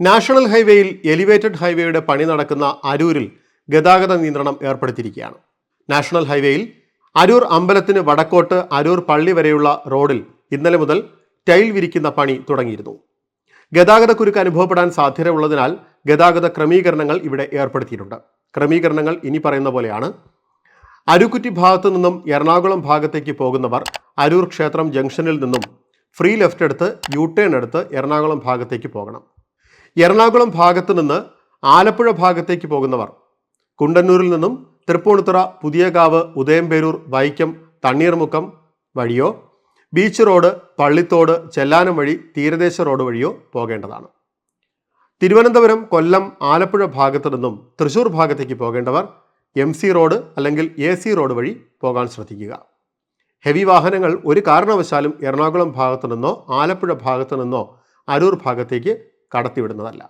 National ഹൈവേയിൽ elevated ഹൈവേയുടെ പണി നടക്കുന്ന അരൂരിൽ ഗതാഗത നിയന്ത്രണം ഏർപ്പെടുത്തിയിരിക്കുകയാണ്. നാഷണൽ ഹൈവേയിൽ അരൂർ അമ്പലത്തിന് വടക്കോട്ട് അരൂർ പള്ളി വരെയുള്ള റോഡിൽ ഇന്നലെ മുതൽ ടൈൽ വിരിക്കുന്ന പണി തുടങ്ങിയിരുന്നു. ഗതാഗത കുരുക്ക് അനുഭവപ്പെടാൻ സാധ്യതയുള്ളതിനാൽ ഗതാഗത ക്രമീകരണങ്ങൾ ഇവിടെ ഏർപ്പെടുത്തിയിട്ടുണ്ട്. ക്രമീകരണങ്ങൾ ഇനി പറയുന്ന പോലെയാണ്. അരുക്കുറ്റി ഭാഗത്തു നിന്നും എറണാകുളം ഭാഗത്തേക്ക് പോകുന്നവർ അരൂർ ക്ഷേത്രം ജംഗ്ഷനിൽ നിന്നും ഫ്രീ ലെഫ്റ്റ് എടുത്ത് യു ടേൺ എടുത്ത് എറണാകുളം ഭാഗത്തേക്ക് പോകണം. എറണാകുളം ഭാഗത്തു നിന്ന് ആലപ്പുഴ ഭാഗത്തേക്ക് പോകുന്നവർ. കുണ്ടന്നൂരിൽ നിന്നും തൃപ്പൂണിത്തുറ പുതിയകാവ് ഉദയംപേരൂർ വൈക്കം തണ്ണീർമുക്കം വഴിയോ ബീച്ച് റോഡ് പള്ളിത്തോട് ചെല്ലാനം വഴി തീരദേശ റോഡ് വഴിയോ പോകേണ്ടതാണ്. തിരുവനന്തപുരം കൊല്ലം ആലപ്പുഴ ഭാഗത്തു നിന്നും തൃശൂർ ഭാഗത്തേക്ക് പോകേണ്ടവർ എം സി റോഡ് അല്ലെങ്കിൽ എ സി റോഡ് വഴി പോകാൻ ശ്രദ്ധിക്കുക. ഹെവി വാഹനങ്ങൾ ഒരു കാരണവശാലും എറണാകുളം ഭാഗത്തു നിന്നോ ആലപ്പുഴ ഭാഗത്തു നിന്നോ അരൂർ ഭാഗത്തേക്ക് കടത്തിവിടുന്നതല്ല.